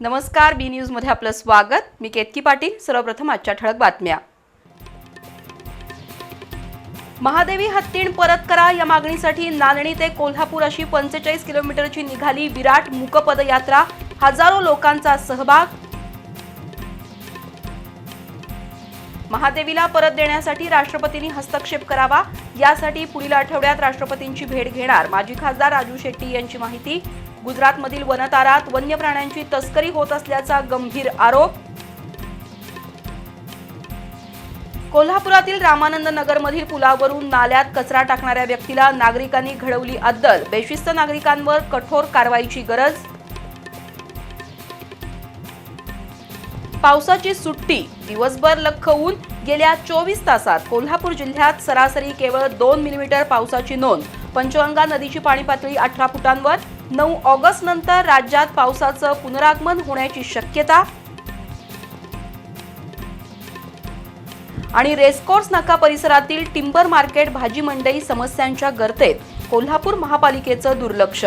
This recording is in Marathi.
नमस्कार बी न्यूजमध्ये आपलं स्वागत. मी केतकी पाटील. सर्वप्रथम आजच्या ठळक बातम्या. महादेवी हत्तीण परत करा या मागणीसाठी नांदणी ते कोल्हापूर अशी पंचेचाळीस किलोमीटरची निघाली विराट मूक पदयात्रा हजारो लोकांचा सहभाग. महादेवीला परत देण्यासाठी राष्ट्रपतींनी हस्तक्षेप करावा यासाठी पुढील आठवड्यात राष्ट्रपतींची भेट घेणार माजी खासदार राजू शेट्टी यांची माहिती. गुजरातमधील वनतारात वन्य प्राण्यांची तस्करी होत असल्याचा गंभीर आरोप. कोल्हापुरातील रामानंद नगरमधील पुलावरून नाल्यात कचरा टाकणाऱ्या व्यक्तीला नागरिकांनी घडवली अद्दल बेशिस्त नागरिकांवर कठोर कारवाईची गरज. पावसाची सुट्टी दिवसभर लखवून ऊन गेल्या चोवीस तासात कोल्हापूर जिल्ह्यात सरासरी केवळ दोन मिलीमीटर पावसाची नोंद. पंचगंगा नदीची पाणी पातळी अठरा फुटांवर. नऊ ऑगस्ट नंतर राज्यात पावसाचं पुनरागमन होण्याची शक्यता. आणि रेसकोर्स नाका परिसरातील टिंबर मार्केट भाजी मंडई समस्यांच्या गर्तेत. कोल्हापूर महापालिकेचं दुर्लक्ष